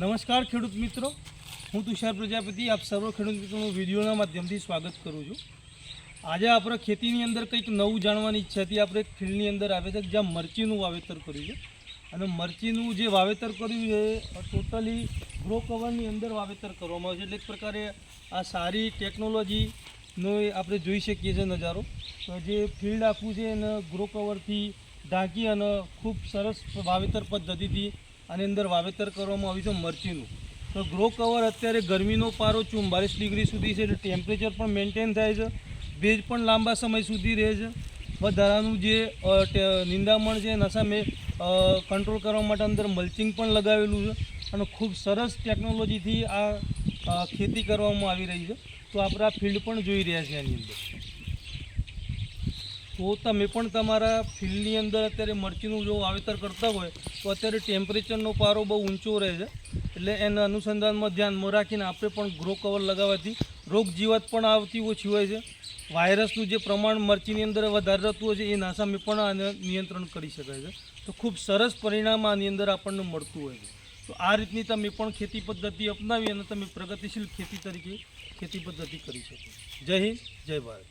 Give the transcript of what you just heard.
નમસ્કાર ખેડૂત મિત્રો. હું તુષાર પ્રજાપતિ. આપ સર્વ ખેડૂત મિત્રોનું વિડીયોના માધ્યમથી સ્વાગત કરું છું. આજે આપણે ખેતીની અંદર કંઈક નવું જાણવાની ઈચ્છાથી આપણે ફિલ્ડની અંદર આવે છે જ્યાં મરચીનું વાવેતર કર્યું છે. અને મરચીનું જે વાવેતર કર્યું છે ટોટલી ગ્રો કવરની અંદર વાવેતર કરવામાં આવે છે. એટલે એક પ્રકારે આ સારી ટેકનોલોજીનો આપણે જોઈ શકીએ છીએ નજારો. તો જે ફિલ્ડ આખું છે એને ગ્રો કવરથી ઢાંકી અને ખૂબ સરસ વાવેતર પદ્ધતિથી આની અંદર વાવેતર કરવામાં આવ્યું છે મરચીનું. તો ગ્રો કવર અત્યારે ગરમીનો પારો ચુમ્બાલીસ ડિગ્રી સુધી છે, એટલે ટેમ્પરેચર પણ મેન્ટેન થાય છે. ભેજ પણ લાંબા સમય સુધી રહે છે. વધારાનું જે નિંદામણ છે એના સામે કંટ્રોલ કરવા માટે અંદર મલ્ચિંગ પણ લગાવેલું છે. અને ખૂબ સરસ ટેકનોલોજીથી આ ખેતી કરવામાં આવી રહી છે. તો આપણે આ ફિલ્ડ પણ જોઈ રહ્યા છીએ એની અંદર. તો તમે પણ તમારા ફિલ્ડની અંદર અત્યારે મરચીનું જો વાવેતર કરતા હોય, તો અત્યારે ટેમ્પરેચરનો પારો બહુ ઊંચો રહે છે. એટલે એના અનુસંધાનમાં ધ્યાનમાં રાખીને આપણે પણ ગ્રો કવર લગાવવાથી રોગ જીવાત પણ આવતી ઓછી હોય છે. વાયરસનું જે પ્રમાણ મરચીની અંદર વધારે રહેતું હોય છે, એ ના સામે પણ આને નિયંત્રણ કરી શકાય છે. તો ખૂબ સરસ પરિણામ આની અંદર આપણને મળતું હોય છે. તો આ રીતની તમે પણ ખેતી પદ્ધતિ અપનાવી અને તમે પ્રગતિશીલ ખેતી તરીકે ખેતી પદ્ધતિ કરી શકો. જય હિન્દ, જય ભારત.